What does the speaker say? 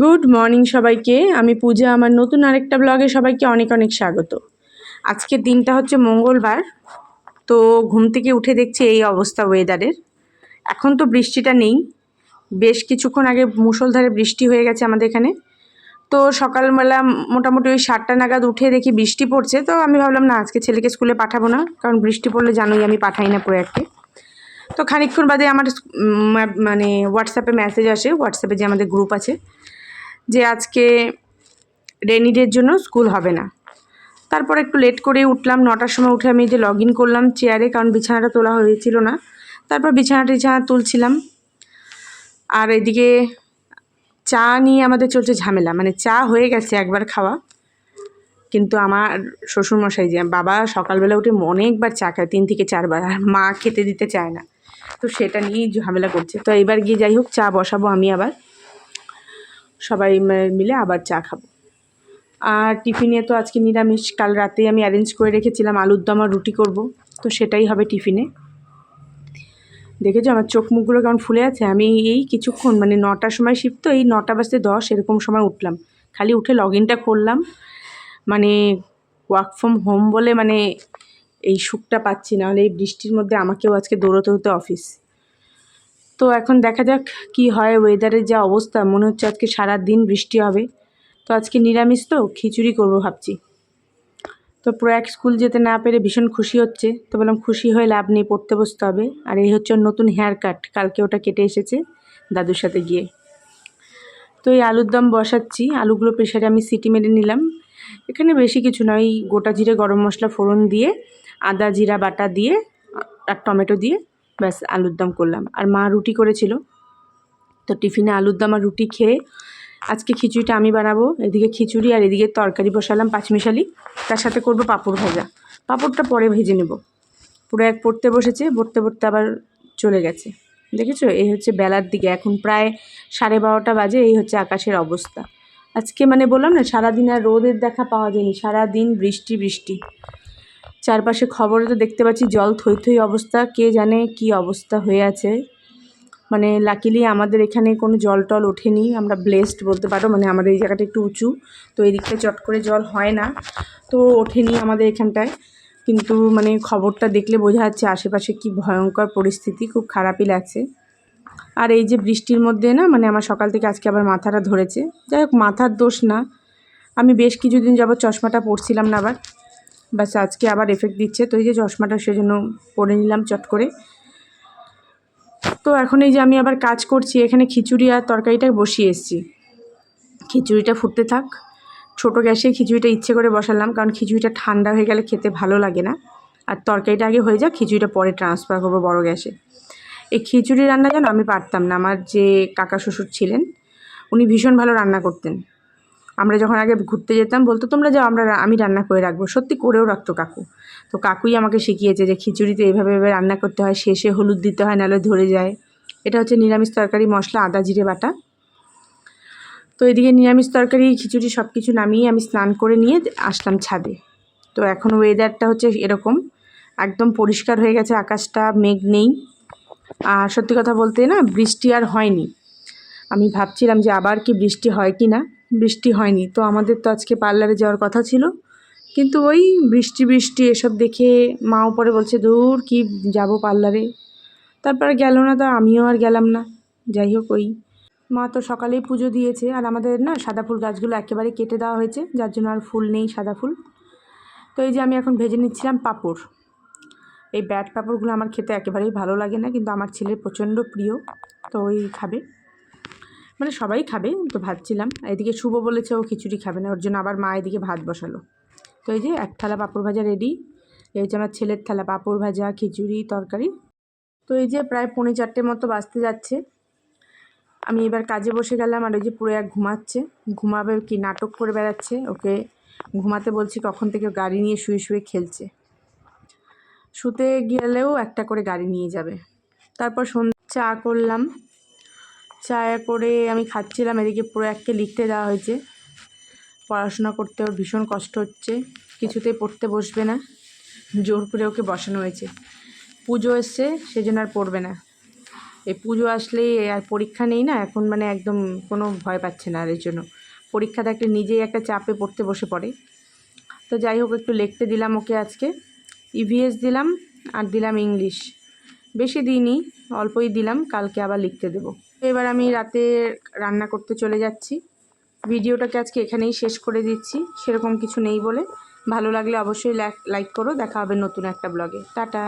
Good morning সবাইকে। আমি পূজা, আমার নতুন আরেকটা ব্লগে সবাইকে অনেক অনেক স্বাগত। আজকের দিনটা হচ্ছে মঙ্গলবার, তো ঘুম থেকে উঠে দেখছি এই অবস্থা ওয়েদারের এখন তো বৃষ্টিটা নেই। বেশ কিছুক্ষণ আগে মুষলধারে বৃষ্টি হয়ে গেছে আমাদের এখানে। তো সকালবেলা মোটামুটি ওই সাতটা নাগাদ উঠে দেখি বৃষ্টি পড়ছে, তো আমি ভাবলাম, না, আজকে ছেলেকে স্কুলে পাঠাবো না, কারণ বৃষ্টি পড়লে জানোই আমি পাঠাই না প্রয়াককে তো খানিকক্ষণ বাদে আমার মানে হোয়াটসঅ্যাপে মেসেজ আসে। হোয়াটসঅ্যাপে যে আমাদের গ্রুপ আছে যে আজকে রেনি ডের জন্য স্কুল হবে না। তারপর একটু লেট করে উঠলাম, নটার সময় উঠে আমি যে লগ ইন করলাম চেয়ারে কারণ বিছানাটা তোলা হয়েছিল না। তারপর বিছানা টিছানা তুলছিলাম। আর এদিকে চা নিয়ে আমাদের চলছে ঝামেলা মানে চা হয়ে গেছে একবার খাওয়া। কিন্তু আমার শ্বশুরমশাই যে, বাবা সকালবেলা উঠে অনেকবার চা খায়, তিন থেকে চারবার, আর মা খেতে দিতে চায় না। তো সেটা নিয়েই ঝামেলা করছে। তো এবার গিয়ে যাই হোক, চা বসাবো আমি আবার। সবাই মিলে আবার চা খাব। আর টিফিনে তো আজকে নিরামিষ, কাল রাতে আমি অ্যারেঞ্জ করে রেখেছিলাম আলুর দম আর রুটি করব, তো সেটাই হবে টিফিনে দেখেছ আমার চোখ মুখগুলো কেমন ফুলে আছে? আমি এই কিছুক্ষণ মানে নটার সময় শিফট তো, এই নটা বাজতে দশ, এরকম সময় উঠলাম। খালি উঠে লগ ইনটা করলাম। মানে ওয়ার্ক ফ্রম হোম বলে মানে এই সুখটা পাচ্ছি না হলে এই বৃষ্টির মধ্যে আমাকেও আজকে দৌড়তে হতে অফিস তো এখন দেখা যাক কি হয় ওয়েদারের যা অবস্থা। মনে হচ্ছে আজকে সারা দিন বৃষ্টি হবে। তো আজকে নিরামিষ তো, খিচুড়ি করব ভাবছি। তো প্রয়াগ স্কুল যেতে না পেরে ভীষণ খুশি হচ্ছে। তো বললাম, খুশি হয়ে লাভ নেই, পড়তে বসতে হবে। আর এই হচ্ছে নতুন হেয়ার কাট কালকে ওটা কেটে এসেছে দাদুর সাথে গিয়ে। তো এই আলুর দম বসাচ্ছি। আলুগুলো প্রেশারে আমি সিটি মেরে নিলাম। এখানে বেশি কিছু নয় এই গোটা জিরে গরম মশলা ফোড়ন দিয়ে, আদা, জিরা, বাটা দিয়ে, আর টমেটো দিয়ে ব্যাস, আলুর দম করলাম। আর মা রুটি করেছিল। তো টিফিনে আলুর দম আর রুটি খেয়ে আজকে খিচুড়িটা আমি বানাবো। এদিকে খিচুড়ি আর এদিকে তরকারি বসালাম পাঁচমিশালি। তার সাথে করব পাঁপড় ভাজা। পাঁপড়টা পরে ভেজে নেব। পুরো এক পড়তে বসেছে, পড়তে পড়তে আবার চলে গেছে। দেখেছ? এই হচ্ছে বেলার দিকে। এখন প্রায় সাড়ে বারোটা বাজে, এই হচ্ছে আকাশের অবস্থা। আজকে মানে বললাম না, সারাদিন আর রোদের দেখা পাওয়া যায়নি। সারাদিন বৃষ্টি বৃষ্টি। চারপাশে খবরে তো দেখতে পাচ্ছি, জল থই থই অবস্থা, কে জানে কি অবস্থা হয়ে আছে। মানে লাকিলি আমাদের এখানে কোনো জল টল ওঠেনি, আমরা ব্লেসড বলতে পারো মানে আমাদের এই জায়গাটা একটু উঁচু, তো এই দিকটা চট করে জল হয় না, তো ওঠেনি আমাদের এখানটায়। কিন্তু মানে খবরটা দেখলে বোঝা যাচ্ছে আশেপাশে কি ভয়ঙ্কর পরিস্থিতি, খুব খারাপই লাগছে। আর এই যে বৃষ্টির মধ্যে না মানে আমার সকাল থেকে আজকে আবার মাথাটা ধরেছে। যাই হোক, মাথার দোষ না। আমি বেশ কিছুদিন যাবত চশমাটা পরছিলাম না আবার। ব্যাস আজকে আবার এফেক্ট দিচ্ছে। তো এই যে চশমাটা সেজন্য পরে নিলাম চট করে। তো এখন এই যে আমি আবার কাজ করছি, এখানে খিচুড়ি আর তরকারিটা বসিয়ে এসেছি। খিচুড়িটা ফুটতে থাক। ছোটো গ্যাসে খিচুড়িটা ইচ্ছে করে বসালাম, কারণ খিচুড়িটা ঠান্ডা হয়ে গেলে খেতে ভালো লাগে না। আর তরকারিটা আগে হয়ে যাক, খিচুড়িটা পরে ট্রান্সফার করব বড় গ্যাসে। এই খিচুড়ি রান্না যেন আমি পারতাম না। আমার যে কাকা শ্বশুর ছিলেন, উনি ভীষণ ভালো রান্না করতেন। আমরা যখন আগে ঘুরতে যেতাম, বলতো, তোমরা যাও, আমরা আমি রান্না করে রাখব। সত্যি করেও রাখতো কাকু। তো কাকুই আমাকে শিখিয়েছে যে খিচুড়িতে এইভাবে এভাবে রান্না করতে হয়, শেষে হলুদ দিতে হয়, নাহলে ধরে যায়। এটা হচ্ছে নিরামিষ তরকারি, মশলা, আদা, জিরে, বাটা। তো এদিকে নিরামিষ তরকারি, খিচুড়ি সব কিছু নামিয়ে আমি স্নান করে নিয়ে আসলাম ছাদে। তো এখন ওয়েদারটা হচ্ছে এরকম। একদম পরিষ্কার হয়ে গেছে, আকাশটা, মেঘ নেই। আর সত্যি কথা বলতে না, বৃষ্টি আর হয়নি। আমি ভাবছিলাম যে আবার কি বৃষ্টি হয় কি না বৃষ্টি হয়নি। তো আমাদের তো আজকে পার্লারে যাওয়ার কথা ছিল। কিন্তু ওই বৃষ্টি বৃষ্টি এসব দেখে মাও পরে বলছে দূর কি যাব পার্লারে? তারপরে গেল না তো আমিও আর গেলাম না। যাই হোক, ওই মা তো সকালেই পুজো দিয়েছে। আর আমাদের না সাদা ফুল গাছগুলো একেবারে কেটে দেওয়া হয়েছে, যার জন্য আর ফুল নেই সাদা ফুল। তো এই যে আমি এখন ভেজে নিচ্ছিলাম পাঁপড়। এই ব্যাট পাঁপড়গুলো আমার খেতে একেবারেই ভালো লাগে না, কিন্তু আমার ছেলের প্রচণ্ড প্রিয়, তো ওই খাবে। মানে সবাই খাবে তো ভাবছিলাম। এদিকে শুভ বলেছে ও খিচুড়ি খাবে না, ওর জন্য আবার মা এদিকে ভাত বসালো। তো এই যে এক থালা পাঁপড় ভাজা রেডি এই হচ্ছে আমার ছেলের থালা, পাঁপড় ভাজা, খিচুড়ি, তরকারি। তো এই যে প্রায় পৌনে চারটে মতো বাঁচতে যাচ্ছে। আমি এবার কাজে বসে গেলাম আর ওই যে পুরো এক ঘুমাচ্ছে। ঘুমাবে কি নাটক করে বেড়াচ্ছে, ওকে ঘুমাতে বলছি কখন থেকে গাড়ি নিয়ে শুয়ে শুয়ে খেলছে। শুতে গেলেও একটা করে গাড়ি নিয়ে যাবে। তারপর সন্ধ্যা চা করলাম। চা করে আমি খাচ্ছিলাম, এদিকে পুরো এককে লিখতে দেওয়া হয়েছে। পড়াশোনা করতে ওর ভীষণ কষ্ট হচ্ছে কিছুতেই পড়তে বসবে না, জোর করে ওকে বসানো হয়েছে। পুজো এসছে, সেজন্য আর পড়বে না। এই পুজো আসলেই আর পরীক্ষা নেই না, এখন মানে একদম কোনো ভয় পাচ্ছে না আর এর জন্য। পরীক্ষা থাকলে নিজেই একটা চাপে পড়তে বসে পড়ে। তো যাই হোক, একটু লিখতে দিলাম ওকে আজকে। ইভিএস দিলাম আর দিলাম ইংলিশ বেশি দিইনি, অল্পই দিলাম, কালকে আবার লিখতে দেবো। এবার আমি রাতে রান্না করতে চলে যাচ্ছি। ভিডিওটাকে আজকে এখানেই শেষ করে দিচ্ছি। সেরকম কিছু নেই বলে। ভালো লাগলে অবশ্যই লাইক করো। দেখা হবে নতুন একটা ব্লগে টাটা।